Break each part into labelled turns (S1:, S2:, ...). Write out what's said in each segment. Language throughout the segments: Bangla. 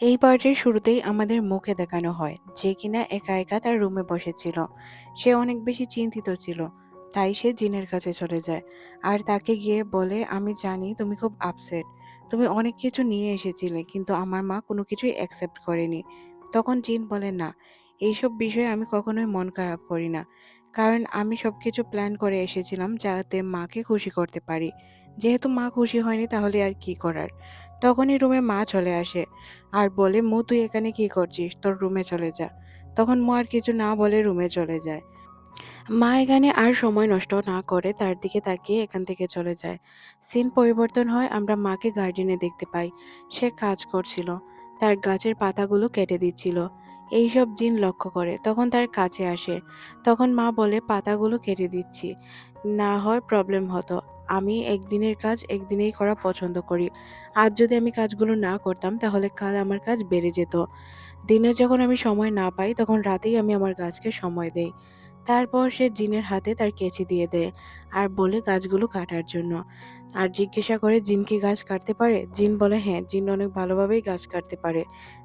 S1: এই পার্টির শুরুতেই আমাদের মুখে দেখানো হয় যে কিনা একা একা তার রুমে বসেছিল। সে অনেক বেশি চিন্তিত ছিল, তাই সে জিনের কাছে চলে যায়। আর তাকে গিয়ে বলে, আমি জানি তুমি খুব আপসেট তুমি অনেক কিছু নিয়ে এসেছিলে, কিন্তু আমার মা কোনো কিছুই অ্যাকসেপ্ট করেনি। তখন জিন বলে, না, এইসব বিষয়ে আমি কখনোই মন খারাপ করি না। কারণ আমি সব কিছু প্ল্যান করে এসেছিলাম যাতে মাকে খুশি করতে পারি। যেহেতু মা খুশি হয়নি তাহলে আর কি করার? তখনই রুমে মা চলে আসে আর বলে, মু, তুই এখানে কি করছিস? তোর রুমে চলে যা। তখন মু আর কিছু না বলে রুমে চলে যায়। মা এখানে আর সময় নষ্ট না করে তার দিকে তাকিয়ে এখান থেকে চলে যায়। সিন পরিবর্তন হয়, আমরা মাকে গার্ডেনে দেখতে পাই। সে কাজ করছিল। তার গাছের পাতাগুলো কেটে দিচ্ছিল। এইসব জিন লক্ষ্য করে, তখন তার কাছে আসে। তখন মা বলে, পাতাগুলো কেটে দিচ্ছি। না হয় প্রবলেম হতো। আমি একদিনের কাজ একদিনেই করা পছন্দ করি। আজ যদি আমি কাজগুলো না করতাম, তাহলে কাল আমার কাজ বেড়ে যেত। দিনে যখন আমি সময় না পাই, তখন রাতেই আমি আমার গাছকে সময় দেই। তারপর সে জিনের হাতে তার কেচি দিয়ে দেয় আর বলে গাছগুলো কাটার জন্য। আর জিজ্ঞাসা করে, জিন কি গাছ কাটতে পারে? জিন বলে হ্যাঁ জিন অনেক ভালোভাবেই গাছ কাটতে পারে।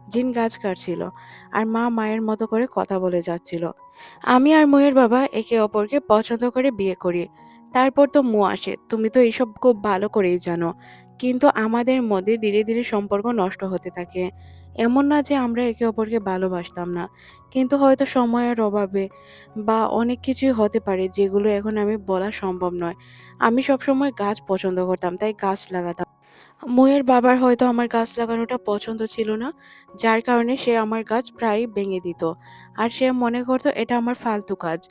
S1: জিন গাছ কাটছিল আর মা মায়ের মতো করে কথা বলে যাচ্ছিল। আমি আর ময়ের বাবা একে অপরকে পছন্দ করে বিয়ে করি। তারপর তো মো আসে। তুমি তো এইসব খুব ভালো করেই জানো। কিন্তু আমাদের মধ্যে ধীরে ধীরে সম্পর্ক নষ্ট হতে থাকে। এমন না যে আমরা একে অপরকে ভালোবাসতাম না। কিন্তু হয়তো সময়ের অভাবে বা অনেক কিছুই হতে পারে যেগুলো এখন আমি বলা সম্ভব নয়। আমি সবসময় গাছ পছন্দ করতাম, তাই গাছ লাগাতাম। ময়ের বাবার হয়তো আমার গাছ লাগানোটা পছন্দ ছিল না, যার কারণে সে আমার গাছ প্রায়ই ভেঙে দিত। আর সে মনে করতো এটা আমার ফালতু কাজ।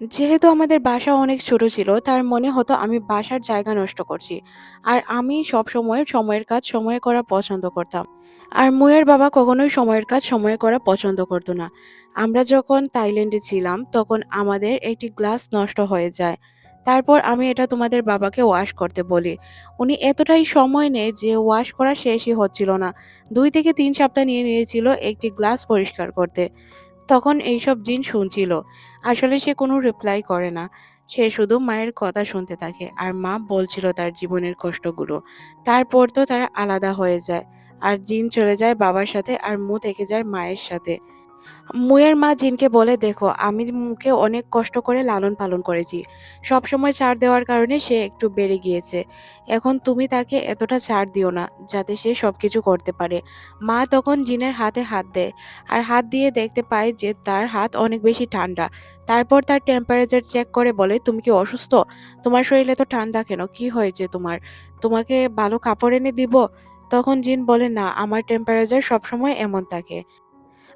S1: যেহেতু আমাদের বাসা অনেক ছোট ছিল, তার মনে হতো আমি বাসার জায়গা নষ্ট করছি। আর আমি সব সময় সময়ের কাজ সময়ে করা পছন্দ করতাম। আর মুয়ের বাবা কখনোই সময়ের কাজ সময়ে করা পছন্দ করতো না। আমরা যখন থাইল্যান্ডে ছিলাম, তখন আমাদের একটি গ্লাস নষ্ট হয়ে যায়। তারপর আমি এটা তোমাদের বাবাকে ওয়াশ করতে বলি। উনি এতটাই সময় নেয় যে ওয়াশ করা শেষই হচ্ছিল না। দুই থেকে তিন সপ্তাহ নিয়ে নিয়েছিল একটি গ্লাস পরিষ্কার করতে। তখন এইসব জিন শুনছিল। আসলে সে কোনো রিপ্লাই করে না। সে শুধু মায়ের কথা শুনতে থাকে আর মা বলছিল তার জীবনের কষ্টগুলো। তারপর তো তারা আলাদা হয়ে যায়। আর জিন চলে যায় বাবার সাথে আর মু থেকে যায় মায়ের সাথে। মুয়ের মা জিনকে বলে, দেখো, আমি মুখে অনেক কষ্ট করে লালন পালন করেছি। সব সময় ছাড় দেওয়ার কারণে সে একটু বেড়ে গিয়েছে। এখন তুমি তাকে এতটা ছাড় দিও না, যাতে সে সবকিছু করতে পারে। মা তখন জিনের হাতে হাত দেয় আর হাত দিয়ে দেখতে পায় যে তার হাত অনেক বেশি ঠান্ডা। তারপর তার টেম্পারেচার চেক করে বলে, তুমি কি অসুস্থ? তোমার শরীরে তো ঠান্ডা কেন? কি হয়েছে তোমার? তোমাকে ভালো কাপড় এনে দিব? তখন জিন বলে, না, আমার টেম্পারেচার সবসময় এমন থাকে।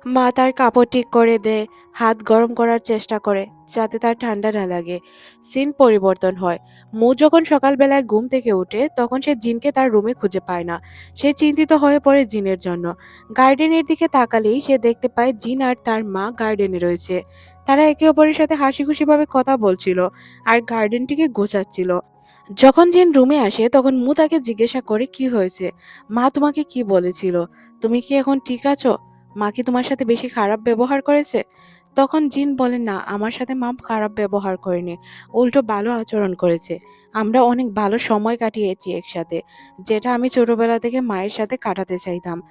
S1: মা তার কাপড় ঠিক করে দেয় হাত গরম করার চেষ্টা করে, যাতে তার ঠান্ডা না লাগে। সিন পরিবর্তন হয়। মু যখন সকালবেলায় ঘুম থেকে উঠে, তখন সে জিনকে তার রুমে খুঁজে পায় না। সে চিন্তিত হয়ে পড়ে জিনের জন্য। গার্ডেনের দিকে তাকালেই সে দেখতে পায় জিন আর তার মা গার্ডেনে রয়েছে। তারা একে অপরের সাথে হাসি খুশিভাবে কথা বলছিল আর গার্ডেনটিকে গোছাচ্ছিল। যখন জিন রুমে আসে, তখন মু তাকে জিজ্ঞাসা করে, কি হয়েছে? মা তোমাকে কি বলেছিল? তুমি কি এখন ঠিক আছো? মা কি তোমার সাথে বেশি খারাপ ব্যবহার করেছে? তখন জিন বলে, না, আমার সাথে মা খারাপ ব্যবহার করেনি। উল্টো ভালো আচরণ করেছে। আমরা অনেক ভালো সময় কাটিয়েছি একসাথে, যেটা আমি ছোটবেলা থেকে মায়ের সাথে কাটাতে চাইতাম।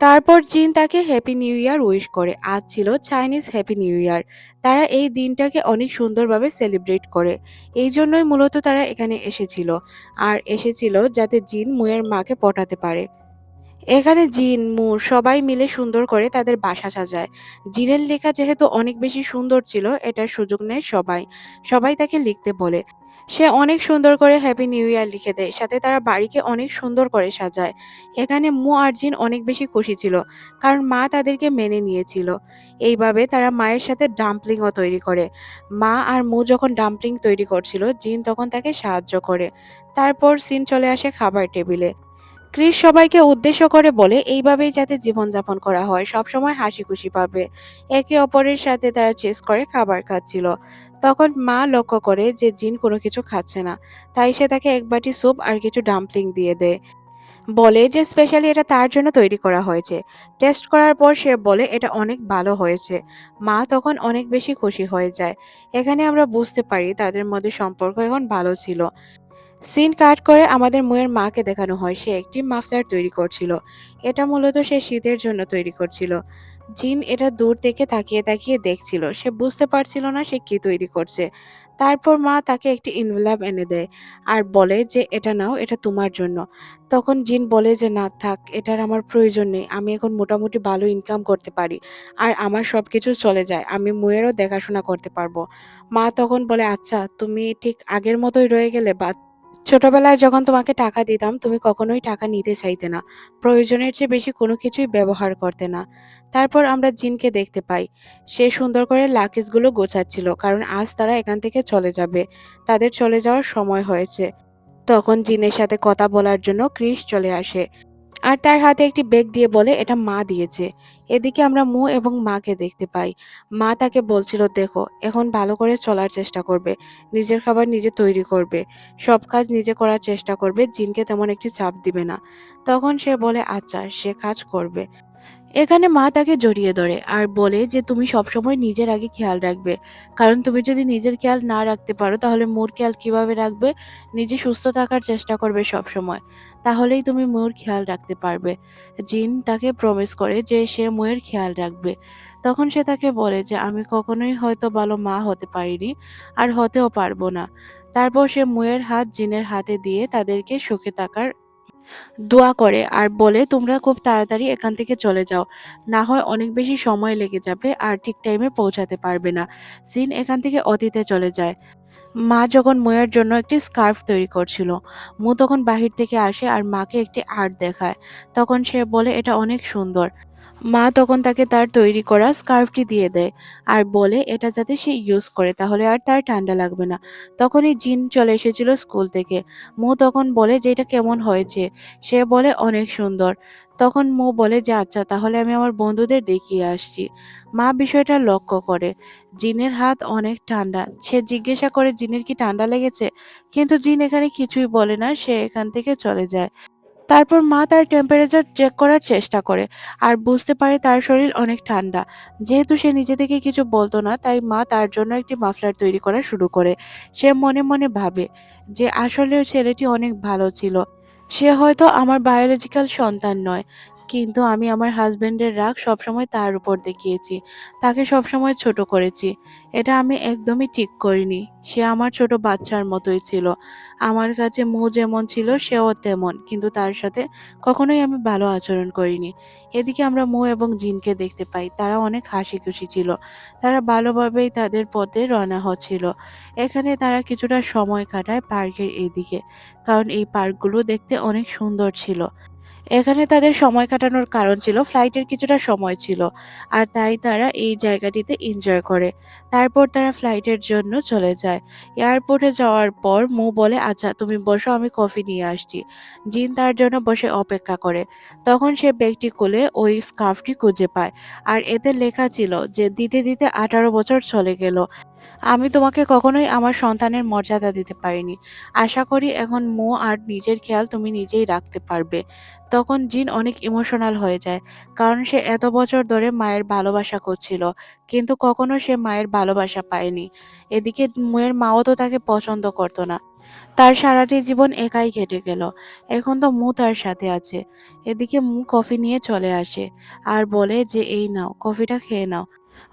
S1: তারপর জিন তাকে হ্যাপি নিউ ইয়ার উইশ করে। আজ ছিল চাইনিজ হ্যাপি নিউ ইয়ার তারা এই দিনটাকে অনেক সুন্দরভাবে সেলিব্রেট করে। এই জন্যই মূলত তারা এখানে এসেছিল। আর এসেছিল যাতে জিন মুয়ের মাকে পটাতে পারে। এখানে জিন, মুর সবাই মিলে সুন্দর করে তাদের বাসা সাজায়। জিনের লেখা যেহেতু অনেক বেশি সুন্দর ছিল, এটার সুযোগ নেয় সবাই। সবাই তাকে লিখতে বলে। সে অনেক সুন্দর করে হ্যাপি নিউ ইয়ার লিখে দেয়। সাথে তারা বাড়িকে অনেক সুন্দর করে সাজায়। এখানে মু আর জিন অনেক বেশি খুশি ছিল, কারণ মা তাদেরকে মেনে নিয়েছিল। এইভাবে তারা মায়ের সাথে ডাম্পলিংও তৈরি করে। মা আর মু যখন ডাম্পলিং তৈরি করছিল, জিন তখন তাকে সাহায্য করে। তারপর সিন চলে আসে খাবার টেবিলে। ক্রিস সবাইকে উদ্দেশ্য করে বলে, এইভাবেই যাতে জীবনযাপন করা হয়, সবসময় হাসি খুশি পাবে। একে অপরের সাথে তারা চেস করে খাবার খাচ্ছিল। তখন মা লক্ষ্য করে যে জিন কোনো কিছু খাচ্ছে না, তাই সে তাকে এক বাটি স্যুপ আর কিছু ডাম্পলিং দিয়ে দেয়। বলে যে স্পেশালি এটা তার জন্য তৈরি করা হয়েছে। টেস্ট করার পর সে বলে, এটা অনেক ভালো হয়েছে। মা তখন অনেক বেশি খুশি হয়ে যায়। এখানে আমরা বুঝতে পারি তাদের মধ্যে সম্পর্ক এখন ভালো ছিল। সিন কাট করে আমাদের মুয়ের মাকে দেখানো হয়। সে একটি মাফলার তৈরি করছিল। এটা মূলত সে শীতের জন্য তৈরি করছিল। জিন এটা দূর থেকে তাকিয়ে তাকিয়ে দেখছিল। সে বুঝতে পারছিল না সে কি তৈরি করছে। তারপর মা তাকে একটি ইনভেলাপ এনে দেয় আর বলে যে, এটা নাও, এটা তোমার জন্য। তখন জিন বলে যে, না, থাক, এটার আমার প্রয়োজন নেই। আমি এখন মোটামুটি ভালো ইনকাম করতে পারি আর আমার সব কিছু চলে যায়। আমি মুয়েরও দেখাশোনা করতে পারব। মা তখন বলে আচ্ছা তুমি ঠিক আগের মতোই রয়ে গেলে বা ছোটবেলায় যখন তোমাকে টাকা দিতাম, তুমি কখনোই টাকা নিতে চাইতে না। প্রয়োজনের চেয়ে বেশি কোনো কিছুই ব্যবহার করতে না। তারপর আমরা জিনকে দেখতে পাই। সে সুন্দর করে লাকিজগুলো গোছাচ্ছিল, কারণ আজ তারা এখান থেকে চলে যাবে। তাদের চলে যাওয়ার সময় হয়েছে। তখন জিনের সাথে কথা বলার জন্য ক্রিস চলে আসে। আর তার হাতে একটি বেগ দিয়ে বলে, এটা মা দিয়েছে। এদিকে আমরা মু এবং মাকে দেখতে পাই। মা তাকে বলছিল, দেখো, এখন ভালো করে চলার চেষ্টা করবে। নিজের খাবার নিজে তৈরি করবে। সব কাজ নিজে করার চেষ্টা করবে। জিনকে তেমন একটি চাপ দিবে না। তখন সে বলে আচ্ছা সে কাজ করবে। এখানে মা তাকে জড়িয়ে ধরে আর বলে যে তুমি সবসময় নিজের আগে খেয়াল রাখবে। কারণ তুমি যদি নিজের খেয়াল না রাখতে পারো, তাহলে মোর খেয়াল কীভাবে রাখবে? নিজে সুস্থ থাকার চেষ্টা করবে সব সময় তাহলেই তুমি মোর খেয়াল রাখতে পারবে। জিন তাকে প্রমিস করে যে সে মোয়ের খেয়াল রাখবে। তখন সে তাকে বলে যে, আমি কখনোই হয়তো ভালো মা হতে পারিনি আর হতেও পারব না। তারপর সে মুয়ের হাত জিনের হাতে দিয়ে তাদেরকে সুখে থাকার দোয়া করে আর বলে, তোমরা খুব তাড়াতাড়ি এখান থেকে চলে যাও। না হয় অনেক বেশি সময় লেগে যাবে আর ঠিক টাইমে পৌঁছাতে পারবে না। সিন এখান থেকে অতীতে চলে যায়। মা যখন ময়ার জন্য একটি স্কার্ফ তৈরি করছিল, মু তখন বাহির থেকে আসে আর মাকে একটি আর্ট দেখায়। তখন সে বলে, এটা অনেক সুন্দর। মা তখন তাকে তার তৈরি করা স্কার্ফটি দিয়ে দেয় আর বলে, এটা যাতে সে ইউজ করে, তাহলে আর তার ঠান্ডা লাগবে না। তখনই জিন চলে এসেছিল স্কুল থেকে। মু তখন বলে যে, এটা কেমন হয়েছে? সে বলে, অনেক সুন্দর। তখন মু বলে যে আচ্ছা তাহলে আমি আমার বন্ধুদের দেখিয়ে আসছি। মা বিষয়টা লক্ষ্য করে। জিনের হাত অনেক ঠান্ডা। সে জিজ্ঞাসা করে, জিনের কি ঠান্ডা লেগেছে? কিন্তু জিন এখানে কিছুই বলে না, সে এখান থেকে চলে যায়। তারপর মা তার টেম্পারেচার চেক করার চেষ্টা করে, আর বুঝতে পারে তার শরীর অনেক ঠান্ডা। যেহেতু সে নিজে থেকে কিছু বলতো না, তাই মা তার জন্য একটি মাফলার তৈরি করা শুরু করে। সে মনে মনে ভাবে যে আসলে ছেলেটি অনেক ভালো ছিল। সে হয়তো আমার বায়োলজিক্যাল সন্তান নয়। কিন্তু আমি আমার হাজবেন্ডের রাগ সবসময় তার উপর দেখিয়েছি। তাকে সবসময় ছোট করেছি। এটা আমি একদমই ঠিক করিনি। সে আমার ছোট বাচ্চার মতোই ছিল। আমার কাছে মু যেমন ছিল, সেও তেমন। কিন্তু তার সাথে কখনোই আমি ভালো আচরণ করিনি। এদিকে আমরা মু এবং জিনকে দেখতে পাই। তারা অনেক হাসি খুশি ছিল। তারা ভালোভাবেই তাদের পথে রওনা হচ্ছিল। এখানে তারা কিছুটা সময় কাটায় পার্কের এইদিকে কারণ এই পার্কগুলো দেখতে অনেক সুন্দর ছিল। এখানে তাদের সময় কাটানোর কারণ ছিল ফ্লাইটের কিছুটা সময় ছিল, আর তাই তারা এই জায়গাটিতে এনজয় করে। তারপর তারা ফ্লাইটের জন্য চলে যায়। এয়ারপোর্টে যাওয়ার পর মু বলে আচ্ছা তুমি বসো, আমি কফি নিয়ে আসছি। জিন তার জন্য বসে অপেক্ষা করে। তখন সে ব্যাগটি খুলে ওই স্কার্ফটি খুঁজে পায়, আর এতে লেখা ছিল যে, দিতে দিতে আঠারো বছর চলে গেল। আমি তোমাকে কখনোই আমার সন্তানের মর্যাদা দিতে পারিনি। আশা করি এখন মো আর নিজের খেয়াল তুমি নিজেই রাখতে পারবে। তখন জিন অনেক ইমোশনাল হয়ে যায়, কারণ সে এত বছর ধরে মায়ের ভালোবাসা করছিল, কিন্তু কখনো সে মায়ের ভালোবাসা পায়নি। এদিকে মেয়ের মাও তো তাকে পছন্দ করতো না। তার সারাটি জীবন একাই কেটে গেল। এখন তো মু তার সাথে আছে। এদিকে মু কফি নিয়ে চলে আসে আর বলে যে, এই নাও, কফিটা খেয়ে নাও।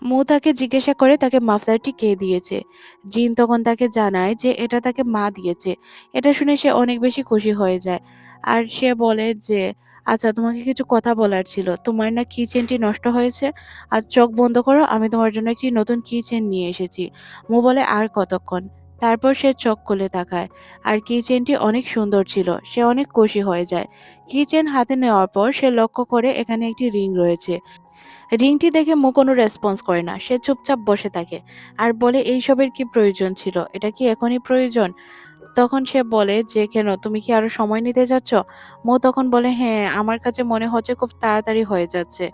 S1: মু তাকে জিজ্ঞাসা করে তাকে মাফলারটি কে দিয়েছে। জিন তখন তাকে জানায় যে এটা তাকে মা দিয়েছে। এটা শুনে সে অনেক বেশি খুশি হয়ে যায়। আর সে বলে যে আচ্ছা তোমাকে কিছু কথা বলার ছিল। তোমার না কি চেনটি নষ্ট হয়েছে। আর চোখ বন্ধ করো, আমি তোমার জন্য একটি নতুন কি চেন নিয়ে এসেছি। মু বলে, আর কতক্ষণ? তারপর সে চোখ খুলে তাকায়। আর কি চেনটি অনেক সুন্দর ছিল। সে অনেক খুশি হয়ে যায়। কি চেন হাতে নেওয়ার পর সে লক্ষ্য করে এখানে একটি রিং রয়েছে। রিংটি দেখে মু কোনো রেসপন্স করে না, সে চুপচাপ বসে থাকে। আর বলে, এইসবের কি প্রয়োজন ছিল? এটা কি এখনই প্রয়োজন? তখন সে বলে, যে কেন? তুমি কি আরও সময় নিতে যাচ্ছ? মো তখন বলে হ্যাঁ আমার কাছে মনে হচ্ছে খুব তাড়াতাড়ি হয়ে যাচ্ছে।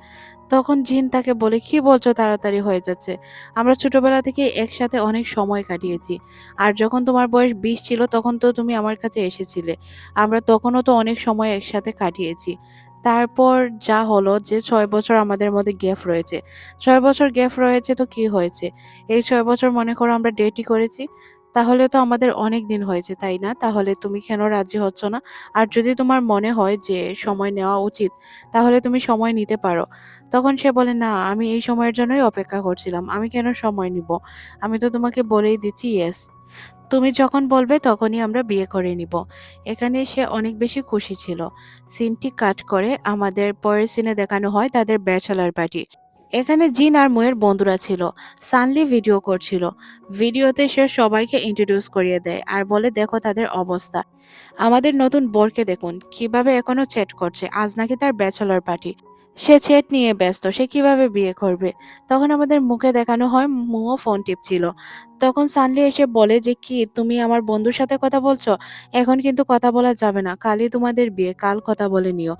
S1: তখন জিন তাকে বলে, কি বলছো? তাড়াতাড়ি হয়ে যাচ্ছে। আমরা ছোটবেলা থেকে একসাথে অনেক সময় কাটিয়েছি। আর যখন তোমার বয়স বিশ ছিল, তখন তো তুমি আমার কাছে এসেছিলে। আমরা তখনও তো অনেক সময় একসাথে কাটিয়েছি। তারপর যা হলো যে ছয় বছর আমাদের মধ্যে গ্যাপ রয়েছে ছয় বছর গ্যাপ রয়েছে তো কি হয়েছে এই ছয় বছর মনে করো আমরা ডেটই করেছি তাহলে তো আমাদের অনেক দিন হয়েছে, তাই না? তাহলে তুমি কেন রাজি হচ্ছ না? আর যদি তোমার মনে হয় যে সময় নেওয়া উচিত, তাহলে তুমি সময় নিতে পারো। তখন সে বলে, "না, আমি এই সময়ের জন্যই অপেক্ষা করছিলাম। আমি কেন সময় নিব? আমি তো তোমাকে বলেই দিচ্ছি ইয়েস। তুমি যখন বলবে তখনই আমরা বিয়ে করে নিব।" এখানে সে অনেক বেশি খুশি ছিল। সিনটি কাট করে আমাদের পরের সিনে দেখানো হয় তাদের ব্যাচেলর পার্টি। এখানে জিন আর মুয়ের বন্ধুরা ছিল। সানলি ভিডিও করছিল। ভিডিওতে সে সবাইকে ইন্ট্রোডিউস করিয়ে দেয় আর বলে, দেখো তাদের অবস্থা। আমাদের নতুন বরকে দেখুন কীভাবে এখনও চ্যাট করছে। আজ নাকি তার ব্যাচেলর পার্টি। সে ছেট নিয়ে ব্যস্ত। সে কীভাবে বিয়ে করবে? তখন আমাদের মুখে দেখানো হয় মুও ফোন টিপছিল। তখন সানলি এসে বলে যে, কি, তুমি আমার বন্ধুর সাথে কথা বলছো? এখন কিন্তু কথা বলা যাবে না। কালই তোমাদের বিয়ে। কাল কথা বলে নিও।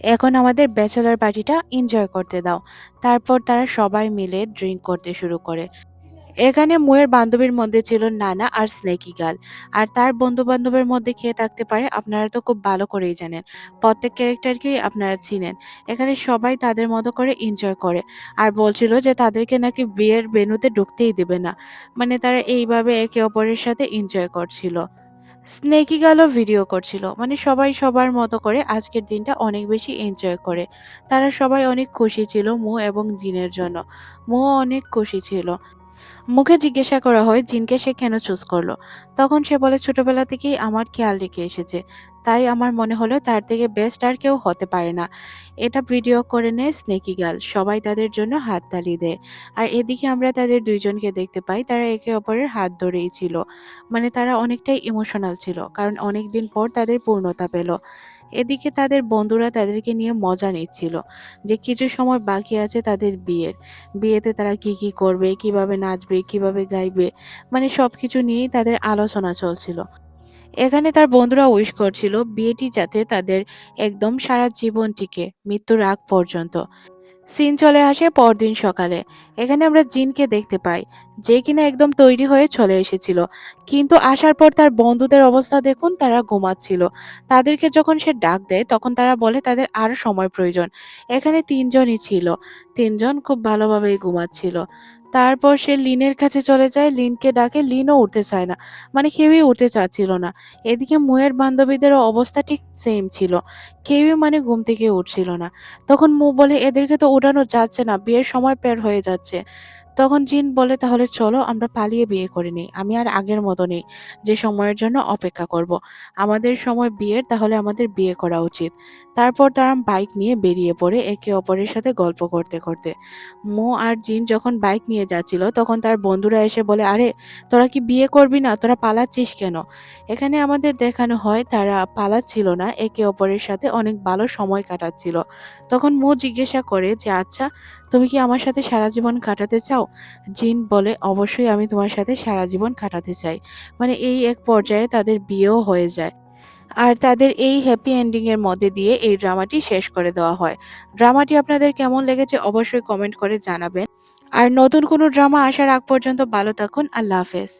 S1: এখন আমাদের ব্যাচেলার পার্টিটা এনজয় করতে দাও। তারপর তারা সবাই মিলে ড্রিঙ্ক করতে শুরু করে। এখানে মুয়ের বান্ধবীর মধ্যে ছিল নানা আর স্নেকি গার্ল। আর তার বন্ধু-বান্ধবের মধ্যে খেয়ে থাকতে পারে, আপনারা তো খুব ভালো করেই জানেন। প্রত্যেক ক্যারেক্টারকেই আপনারা চিনেন। এখানে সবাই তাদের মতো করে এনজয় করে। আর বলছিল যে তাদেরকে নাকি বিয়ের বেনুতে ঢুকতেই দেবে না। মানে তারা এইভাবে একে অপরের সাথে এনজয় করছিল। স্নেকি গার্লও ভিডিও করছিল। মানে সবাই সবার মতো করে আজকের দিনটা অনেক বেশি এনজয় করে। তারা সবাই অনেক খুশি ছিল মু এবং জিনের জন্য। মুও অনেক খুশি ছিল। মুখে জিজ্ঞাসা করা হয়, জিনকে সে কেন চুজ করল। তখন সে বলে, ছোটবেলা থেকেই আমার খেয়াল রেখে এসেছে। তাই আমার মনে হলো তার থেকে বেস্ট আর কেউ হতে পারে না। এটা ভিডিও করে নেয় স্নেকি গার্ল। সবাই তাদের জন্য হাত হাততালি দেয়। আর এদিকে আমরা তাদের দুইজনকে দেখতে পাই, তারা একে অপরের হাত ধরেই ছিল। মানে তারা অনেকটাই ইমোশনাল ছিল। কারণ অনেকদিন পর তাদের পূর্ণতা পেল। এদিকে তাদের বন্ধুরা তাদেরকে নিয়ে মজা নিচ্ছিল। যে কিছু সময় বাকি আছে তাদের বিয়ের। বিয়েতে তারা কি, কি করবে, কীভাবে নাচবে, কীভাবে গাইবে মানে সব কিছু নিয়েই তাদের আলোচনা চলছিল। এখানে তার বন্ধুরা উইশ করছিল বিয়েটি যাতে তাদের একদম সারা জীবন টিকে, মৃত্যুর আগ পর্যন্ত। সিন চলে আসে পরদিন সকালে। এখানে আমরা জিনকে দেখতে পাই, যে কিনা একদম তৈরি হয়ে চলে এসেছিল। কিন্তু আসার পর তার বন্ধুদের অবস্থা দেখুন তারা ঘুমাচ্ছিল। তাদেরকে যখন সে ডাক দেয় তখন তারা বলে তাদের আরও সময় প্রয়োজন। এখানে তিনজনই ছিল। তিনজন খুব ভালোভাবেই ঘুমাচ্ছিল। তারপর সে লিনের কাছে চলে যায়, লিনকে ডাকে, লিনও উঠতে চায় না। মানে কেউই উঠতে চাচ্ছিল না। এদিকে মুয়ের বান্ধবীদেরও অবস্থা ঠিক সেম ছিল। কেউই মানে ঘুম থেকে উঠছিল না। তখন মু বলে এদেরকে তো উঠানো যাচ্ছে না, বিয়ের সময় পের হয়ে যাচ্ছে। তখন জিন বলে তাহলে চলো আমরা পালিয়ে বিয়ে করে নিই। আমি আর আগের মতো নেই যে সময়ের জন্য অপেক্ষা করব। আমাদের সময় বিয়ের তাহলে আমাদের বিয়ে করা উচিত। তারপর তারা বাইক নিয়ে বেরিয়ে পড়ে একে অপরের সাথে গল্প করতে, করতে। মো আর জিন যখন বাইক নিয়ে যাচ্ছিল তখন তার বন্ধুরা এসে বলে আরে তোরা কি বিয়ে করবি না? তোরা পালাচ্ছিস কেন? এখানে আমাদের দেখানো হয় তারা পালাচ্ছিল না একে অপরের সাথে অনেক ভালো সময় কাটাচ্ছিল। তখন মো জিজ্ঞাসা করে যে আচ্ছা তুমি কি আমার সাথে সারা জীবন কাটাতে চাও? জিন বলে, অবশ্যই আমি তোমার সাথে সারা জীবন কাটাতে চাই। মানে এই এক পর্যায়ে তাদের বিয়েও হয়ে যায়। আর তাদের এই হ্যাপি এন্ডিং এর মধ্যে দিয়ে এই ড্রামাটি শেষ করে দেওয়া হয়। ড্রামাটি আপনাদের কেমন লেগেছে অবশ্যই কমেন্ট করে জানাবেন। আর নতুন কোনো ড্রামা আসার আগ পর্যন্ত ভালো থাকুন। আল্লাহ হাফেজ।